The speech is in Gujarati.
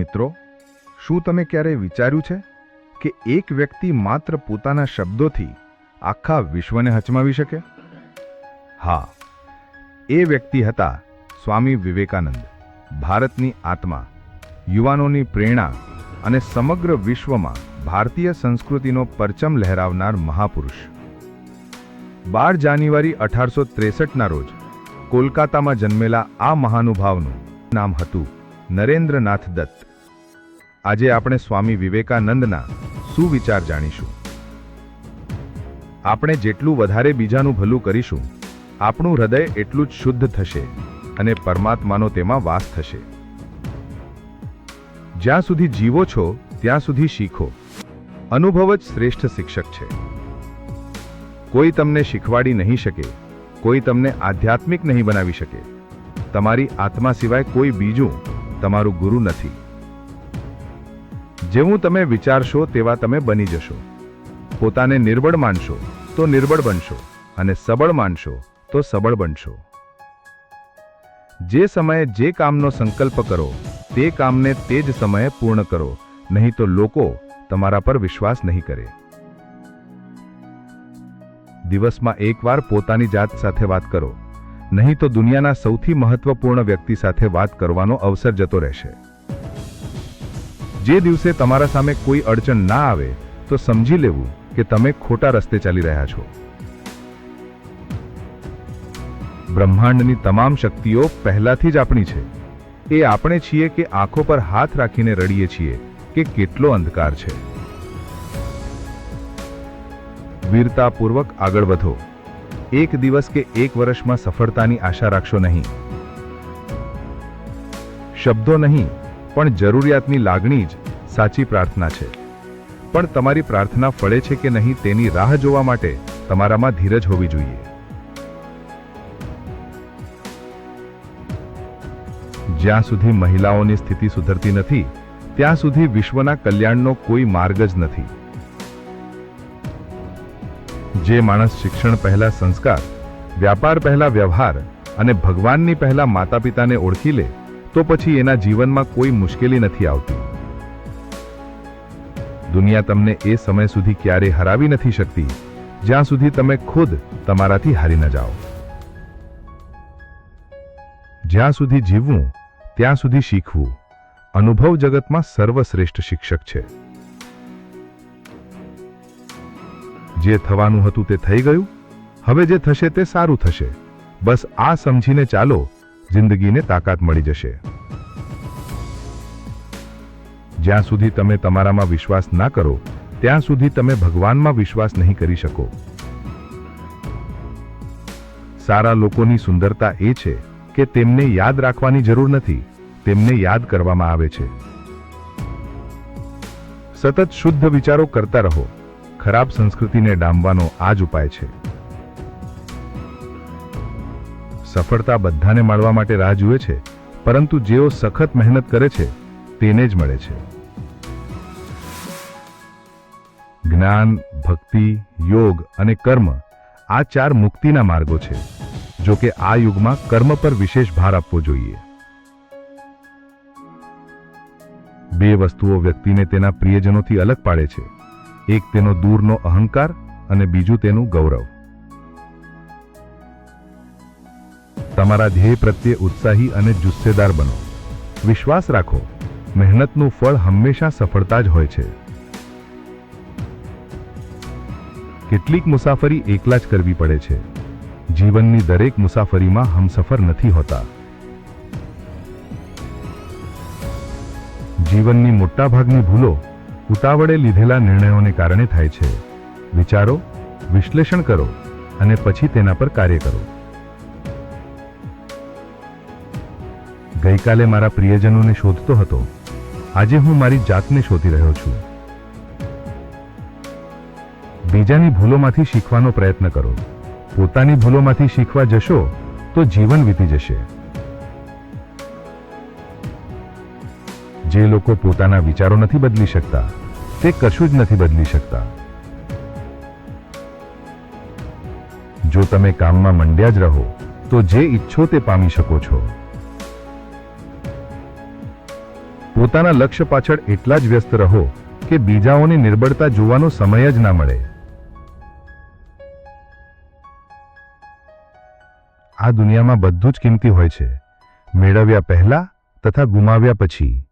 મિત્રો, શું તમે ક્યારેય વિચાર્યું છે કે એક વ્યક્તિ માત્ર પોતાના શબ્દોથી આખા વિશ્વને હચમાવી શકે? હા, એ વ્યક્તિ હતા સ્વામી વિવેકાનંદ, ભારતની આત્મા, યુવાનોની પ્રેરણા અને સમગ્ર વિશ્વમાં ભારતીય સંસ્કૃતિનો પરચમ લહેરાવનાર મહાપુરુષ. બાર જાન્યુઆરી અઢારસો ત્રેસઠના રોજ કોલકાતામાં જન્મેલા આ મહાનુભાવનું નામ હતું નરેન્દ્રનાથ દત્ત. આજે આપણે સ્વામી વિવેકાનંદના સુવિચાર જાણીશું. આપણે જેટલું વધારે બીજાનું ભલું કરીશું, આપણું હૃદય એટલું જ શુદ્ધ થશે અને પરમાત્માનો તેમાં વાસ થશે. જ્યાં સુધી જીવો છો, ત્યાં સુધી શીખો. અનુભવ જ શ્રેષ્ઠ શિક્ષક છે. કોઈ તમને શીખવાડી નહીં શકે, કોઈ તમને આધ્યાત્મિક નહીં બનાવી શકે. તમારી આત્મા સિવાય કોઈ બીજું તમારું ગુરુ નથી. જેવું તમે વિચારશો તેવા તમે બની જશો. પોતાને નિર્બળ માનશો તો નિર્બળ બનશો અને સબળ માનશો તો સબળ બનશો. જે સમયે જે કામનો સંકલ્પ કરો, તે કામને તે જ સમયે પૂર્ણ કરો, નહીં તો લોકો તમારા પર વિશ્વાસ નહીં કરે. દિવસમાં એકવાર પોતાની જાત સાથે વાત કરો, નહીં તો દુનિયાના સૌથી મહત્વપૂર્ણ વ્યક્તિ સાથે વાત કરવાનો અવસર જતો રહેશે. જે દિવસે તમારા સામે કોઈ અડચણ ના આવે, તો સમજી લેવું કે તમે ખોટા રસ્તે ચાલી રહ્યા છો. બ્રહ્માંડની તમામ શક્તિઓ પહેલાથી જ આપણી છે. એ આપણે છીએ કે આંખો પર હાથ રાખીને રડીએ છીએ કે કેટલો અંધકાર છે. વીરતાપૂર્વક આગળ વધો. એક દિવસ કે એક વર્ષમાં સફળતાની આશા રાખશો નહીં. શબ્દો નહીં પણ જરૂરિયાતની લાગણી જ સાચી પ્રાર્થના છે. પણ તમારી પ્રાર્થના ફળે છે કે નહીં તેની રાહ જોવા માટે તમારામાં ધીરજ હોવી જોઈએ. જ્યાં સુધી મહિલાઓની સ્થિતિ સુધરતી નથી, ત્યાં સુધી વિશ્વના કલ્યાણનો કોઈ માર્ગ જ નથી. જે માણસ શિક્ષણ પહેલા સંસ્કાર, વ્યાપાર પહેલા વ્યવહાર અને ભગવાનની પહેલા માતા પિતાને ઓળખી લે તો પછી એના જીવનમાં કોઈ મુશ્કેલી નથી આવતી. દુનિયા તમને એ સમય સુધી ક્યારે હરાવી નથી શકતી, જ્યાં સુધી તમે ખુદ તમારાથી હારી ન જાઓ. જ્યાં સુધી જીવવું, ત્યાં સુધી શીખવું, અનુભવ જગતમાં સર્વશ્રેષ્ઠ શિક્ષક છે. જે થવાનું હતું તે થઈ ગયું, હવે જે થશે તે સારું થશે. બસ આ સમજીને ચાલો જિંદગીને તાકાત મળી જશે. જ્યાં સુધી તમે તમારામાં વિશ્વાસ ના કરો, ત્યાં સુધી તમે ભગવાનમાં વિશ્વાસ નહીં કરી શકો. સારા લોકોની સુંદરતા એ છે કે તેમને યાદ રાખવાની જરૂર નથી, તેમને યાદ કરવામાં આવે છે. સતત શુદ્ધ વિચારો કરતા રહો. ખરાબ સંસ્કૃતિને ડામવાનો આ જ ઉપાય છે. સફળતા બધાને મળવા માટે રાહ જુએ છે, પરંતુ જેઓ સખત મહેનત કરે છે, તેને જ મળે છે. જ્ઞાન, ભક્તિ, યોગ અને કર્મ આ ચાર મુક્તિના માર્ગો છે, જો કે આ યુગમાં કર્મ પર વિશેષ ભાર આપવો જોઈએ. બે વસ્તુઓ વ્યક્તિને તેના પ્રિયજનોથી અલગ પાડે છે, એક તેનો દૂરનો અહંકાર અને બીજું તેનું ગૌરવ. તમારા ધ્યેય પ્રત્યે ઉત્સાહી અને જુસ્સેદાર બનો. વિશ્વાસ રાખો, મહેનતનું ફળ હંમેશા સફળતા જ હોય છે. કેટલીક મુસાફરી એકલા જ કરવી પડે છે. જીવનની દરેક મુસાફરીમાં હમસફર નથી હોતા. જીવનની મોટાભાગની ભૂલો ઉતાવળે લીધેલા નિર્ણયોને કારણે થાય છે. વિચારો, વિશ્લેષણ કરો અને પછી તેના પર કાર્ય કરો. ગઈકાલે મારા પ્રિયજનોને શોધતો હતો. આજે હું મારી જાતને શોધી રહ્યો છું. બીજાની ભૂલોમાંથી શીખવાનો પ્રયત્ન કરો. પોતાની ભૂલોમાંથી શીખવા જશો તો જીવન વીતી જશે. જે લોકો પોતાના વિચારો નથી બદલી શકતા, તે કશું જ નથી બદલી શકતા. જો તમે કામમાં મંડ્યા જ રહો, તો જે ઈચ્છો તે પામી શકો છો. પોતાના લક્ષ્ય પાછળ એટલા જ વ્યસ્ત રહો કે બીજાઓની નિર્બળતા જોવાનો સમય જ ના મળે. આ દુનિયામાં બધું જ કિંમતી હોય છે. મેળવ્યા પહેલા તથા ગુમાવ્યા પછી.